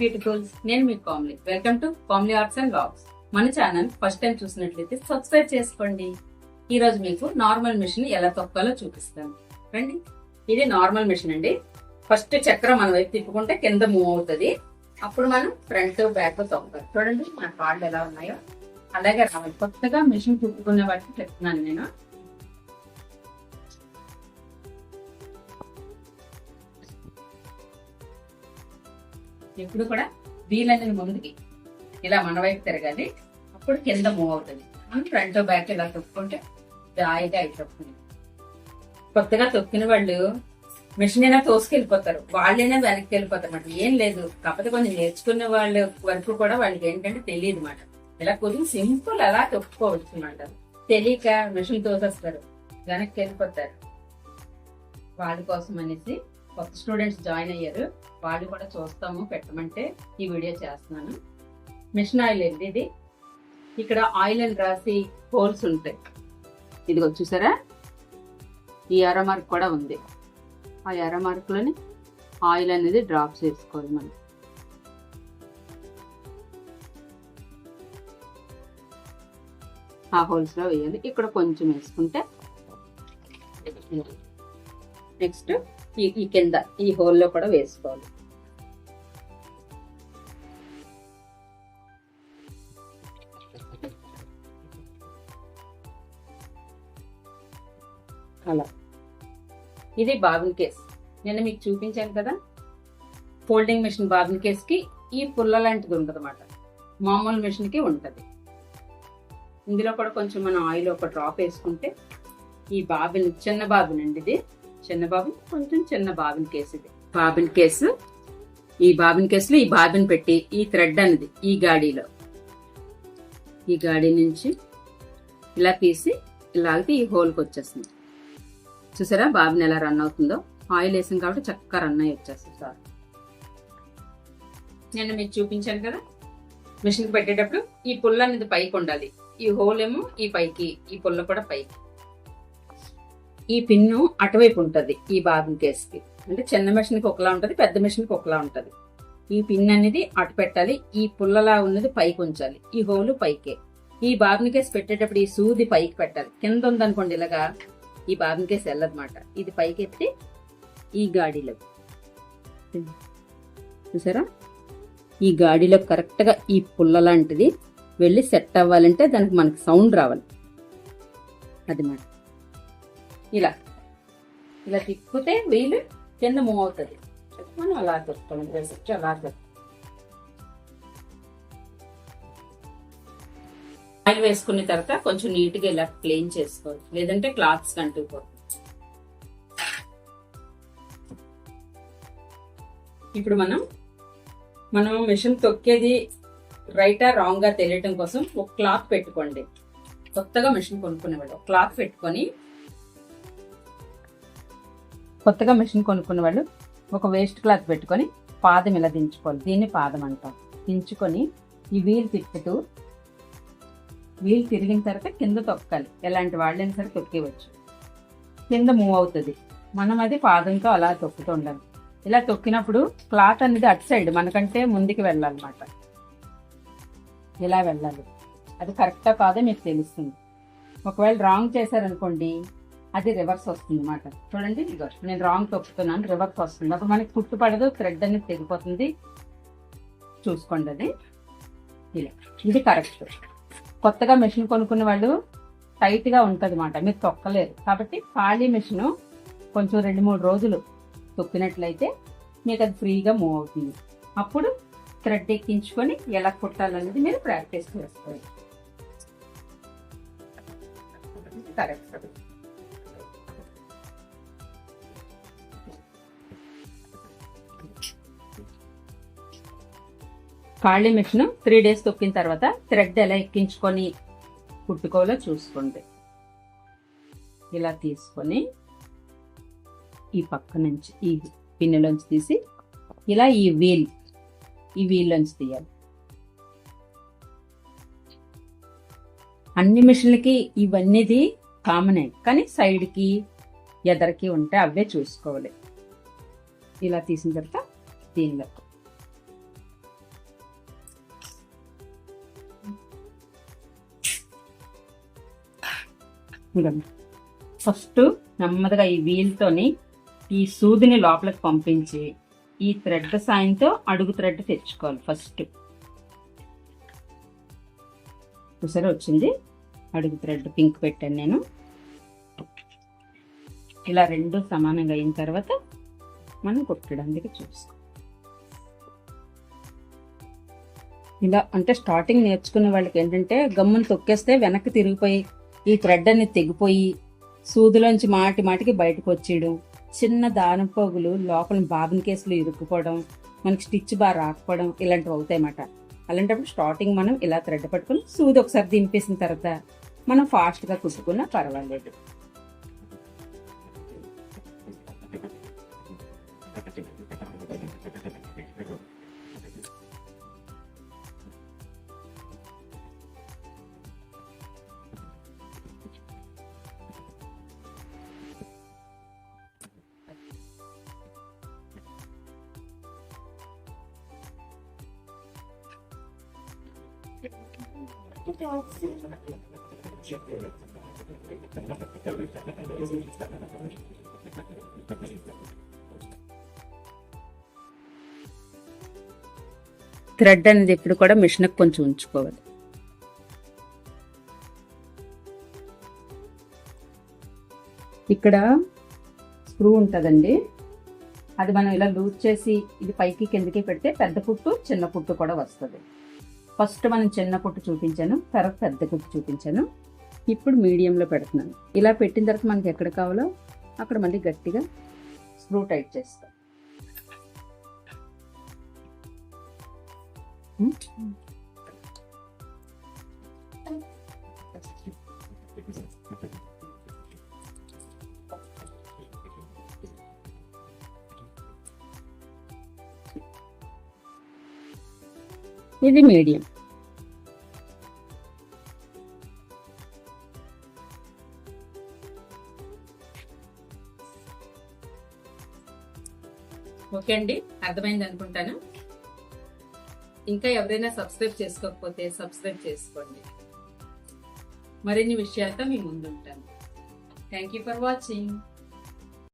Beautifuls నేను మీ Kamli. Welcome to Kamli arts and blogs మన channel first time చూసినట్లయితే subscribe చేసుకోండి. ఈ రోజు మీకు నార్మల్ మిషన్ ఎలా తొక్కాలో చూపిస్తాను. రండి. ఇది నార్మల్ మిషన్ అండి. ఫస్ట్ చక్రం మన వైపు తిప్పుకుంటే కింద మూవ్ అవుతుంది. అప్పుడు మనం ఫ్రంట్ బ్యాక్ తొక్కాలి చూడండి మన కాళ్ళు ఎలా ఉన్నాయో. అలాగే రావాలి కొత్తగా మిషన్ తిప్పుకునే వాటికి చెప్తున్నాను నేను. ఎప్పుడు కూడా వీల్ అనేది ముందుకి ఇలా మన వైపు తిరగాలి. అప్పుడు కింద మూవ్ అవుతుంది. మనం ఫ్రంట్ బ్యాక్ ఇలా తొక్కుంటే హాయిగా అయిపోతుంది. కొత్తగా తొక్కిన వాళ్ళు మిషన్ అయినా తోసుకెళ్ళిపోతారు. వాళ్ళైనా వెనక్కి వెళ్ళిపోతారు అన్నమాట. ఏం లేదు. కాకపోతే కొంచెం నేర్చుకునే వాళ్ళ వరకు కూడా వాళ్ళకి ఏంటంటే తెలియదు అనమాట ఇలా కొద్దిగా సింపుల్ అలా తొక్కుకోవచ్చు అనమాట తెలియక మిషన్ తోసేస్తారు. వెనక్కి వెళ్ళిపోతారు. వాళ్ళ కోసం అనేసి కొత్త స్టూడెంట్స్ జాయిన్ అయ్యారు. వాళ్ళు కూడా చూస్తాము పెట్టమంటే ఈ వీడియో చేస్తున్నాను. మిషన్ ఆయిల్ అండి ఇది. ఇక్కడ ఆయిల్ అని రాసి హోల్స్ ఉంటాయి. ఇదిగో చూసారా? ఈ ఎర్ర మార్క్ కూడా ఉంది. ఆ ఎర్ర మార్క్లోని ఆయిల్ అనేది డ్రాప్ చేసుకోవాలి మనం. ఆ హోల్స్లో వేయాలి. ఇక్కడ కొంచెం వేసుకుంటే నెక్స్ట్ ఈ ఈ కింద ఈ హోల్లో కూడా వేసుకోవాలి. అలా. ఇది బాబిన్ కేస్. నేను మీకు చూపించాను కదా? ఫోల్డింగ్ మిషన్ బాబిన్ కేస్కి ఈ పుల్ల లాంటిది ఉంటుంది అనమాట మామూలు మిషన్కి ఉంటుంది ఇందులో కూడా కొంచెం మనం ఆయిల్ ఒక డ్రాప్ వేసుకుంటే ఈ బాబిన్ చిన్న బాబిన్ అండి ఇది. చిన్న బాబిన్ కొంచెం చిన్న బాబిన్ కేసు ఇది బాబిన్ కేసు ఈ బాబిన్ కేసులో ఈ బాబిన్ పెట్టి ఈ థ్రెడ్ అనేది ఈ గాడిలో. ఈ గాడి నుంచి ఇలా తీసి ఇలాగితే ఈ హోల్కి వచ్చేస్తుంది. చూసారా? బాబిన్ ఎలా రన్ అవుతుందో? ఆయిల్ వేసాం కాబట్టి చక్కగా రన్ అయ్యి వచ్చేస్తుంది సార్. నేను మీకు చూపించాను కదా? మిషన్కి పెట్టేటప్పుడు ఈ పుల్ల అనేది పైకి ఉండాలి. ఈ హోల్ ఏమో ఈ పైకి ఈ పుల్ల కూడా పైకి. ఈ పిన్ను అటువైపు ఉంటుంది ఈ బాబిన్ కేసుకి. అంటే చిన్న మిషన్కి ఒకలా ఉంటుంది పెద్ద మిషన్కి ఒకలా ఉంటుంది. ఈ పిన్ అనేది అటు పెట్టాలి ఈ పుల్లలా ఉన్నది పైకి ఉంచాలి ఈ హోలు పైకే. ఈ బాబిన్ కేసు పెట్టేటప్పుడు ఈ సూది పైకి పెట్టాలి. కింద ఉందనుకోండి ఇలాగా ఈ బాబిన్ కేసు వెళ్ళదన్నమాట. ఇది పైకి ఎత్తి ఈ గాడిలో చూసారా? ఈ గాడిలో కరెక్ట్గా ఈ పుల్ల లాంటిది వెళ్ళి సెట్ అవ్వాలంటే దానికి మనకి సౌండ్ రావాలి. అది మాట. ఇలా. ఇలా తిప్పితే వీలు కింద మూవ్ అవుతుంది. మనం అలా తిప్పుకోవాలి రెసిప్ట్ అలా తిప్పు. ఆయిల్ వేసుకున్న తర్వాత కొంచెం నీట్గా ఇలా క్లీన్ చేసుకోవాలి లేదంటే క్లాత్స్ కంటుకుపోతుంది ఇప్పుడు మనం మనం మిషన్ తొక్కేది రైటా రాంగ్గా తెలియటం కోసం ఒక క్లాత్ పెట్టుకోండి. కొత్తగా మిషన్ కొనుక్కునేవాళ్ళు. ఒక క్లాత్ పెట్టుకొని కొత్తగా మిషన్ కొనుక్కునే వాళ్ళు ఒక వేస్ట్ క్లాత్ పెట్టుకొని పాదం ఇలా దించుకోవాలి. దీన్ని పాదం అంటాం. దించుకొని ఈ వీల్ తిప్పుతూ వీల్ తిరిగిన తర్వాత కింద తొక్కాలి. ఎలాంటి వాళ్ళైనా సరే తొక్కేవచ్చు. కింద మూవ్ అవుతుంది. మనం అది పాదంతో అలా తొక్కుతూ ఉండాలి. ఇలా తొక్కినప్పుడు క్లాత్ అనేది అటు సైడ్ మనకంటే ముందుకు వెళ్ళాలన్నమాట. ఇలా వెళ్ళాలి. అది కరెక్టా కాదో మీకు తెలుస్తుంది. ఒకవేళ రాంగ్ చేశారనుకోండి అది రివర్స్ వస్తుంది అనమాట చూడండి ఇదిగో నేను రాంగ్ తొక్కుతున్నాను రివర్స్ వస్తుంది. అప్పుడు మనకి కుట్టు పడదు థ్రెడ్ అనేది తెగిపోతుంది. చూసుకోండి అది. ఇలా. ఇది కరెక్ట్ కొత్తగా మెషిన్ కొనుక్కున్న వాళ్ళు టైట్గా ఉంటుంది అనమాట మీరు తొక్కలేరు. కాబట్టి ఖాళీ మెషిన్ కొంచెం రెండు మూడు రోజులు తొక్కినట్లయితే మీకు అది ఫ్రీగా మూవ్ అవుతుంది. అప్పుడు థ్రెడ్ ఎక్కించుకొని ఎలా కుట్టాలనేది మీరు ప్రాక్టీస్ చేస్తారు కరెక్ట్ ఖాళీ మిషన్ త్రీ డేస్ తొక్కిన తర్వాత థ్రెడ్ ఎలా ఎక్కించుకొని కుట్టుకోవాలో చూసుకోండి. ఇలా తీసుకొని ఈ పక్క నుంచి ఈ పిన్నులోంచి తీసి ఇలా ఈ వీల్ ఈ వీల్లోంచి తీయాలి. అన్ని మిషన్లకి ఇవన్నీది కామనే కానీ సైడ్కి ఎదరికి ఉంటే అవే చూసుకోవాలి. ఇలా తీసిన తర్వాత దీనిలో ఫస్ట్ నెమ్మదిగా ఈ వీల్తోని ఈ సూదిని లోపలికి పంపించి ఈ థ్రెడ్ సాయంతో అడుగు థ్రెడ్ తెచ్చుకోవాలి ఫస్ట్. చూసారా వచ్చింది? అడుగు థ్రెడ్ పింక్ పెట్టాను నేను. ఇలా రెండు సమానంగా అయిన తర్వాత మనం కుట్టడానికి చూసుకో ఇలా అంటే స్టార్టింగ్ నేర్చుకునే వాళ్ళకి ఏంటంటే గమ్మును తొక్కేస్తే వెనక్కి తిరిగిపోయి ఈ థ్రెడ్ అనేది తెగిపోయి సూదిలోంచి మాటి మాటికి బయటకు వచ్చేయడం చిన్న దానం పోగులు లోపల బాబిన్ కేసులు ఇరుక్కుపోవడం మనకి స్టిచ్ బాగా రాకపోవడం ఇలాంటివి అవుతాయన్నమాట. అలాంటప్పుడు స్టార్టింగ్ మనం ఇలా థ్రెడ్ పట్టుకుని సూది ఒకసారి దింపేసిన తర్వాత మనం ఫాస్ట్గా కుట్టుకున్నా పర్వాలేదు. థ్రెడ్ అనేది ఎప్పుడు కూడా మిషన్కి కొంచెం ఉంచుకోవాలి. ఇక్కడ స్క్రూ ఉంటుందండి. అది మనం ఇలా లూజ్ చేసి ఇది పైకి కిందకి పెడితే పెద్ద పుట్టు చిన్న పుట్టు కూడా వస్తుంది. ఫస్ట్ మనం చిన్న పుట్టు చూపించాను తర్వాత పెద్ద పుట్టు చూపించాను. ఇప్పుడు మీడియంలో పెడుతున్నాను. ఇలా పెట్టిన తర్వాత మనకి ఎక్కడ కావాలో అక్కడ మళ్ళీ గట్టిగా స్క్రూ టైట్ చేస్తాం. ఇది మీడియం. ఓకే అండి అర్థమైంది అనుకుంటాను. ఇంకా ఎవరైనా సబ్స్క్రైబ్ చేసుకోకపోతే సబ్స్క్రైబ్ చేసుకోండి. మరిన్ని విషయాలతో మీ ముందుంటాను. Thank you for watching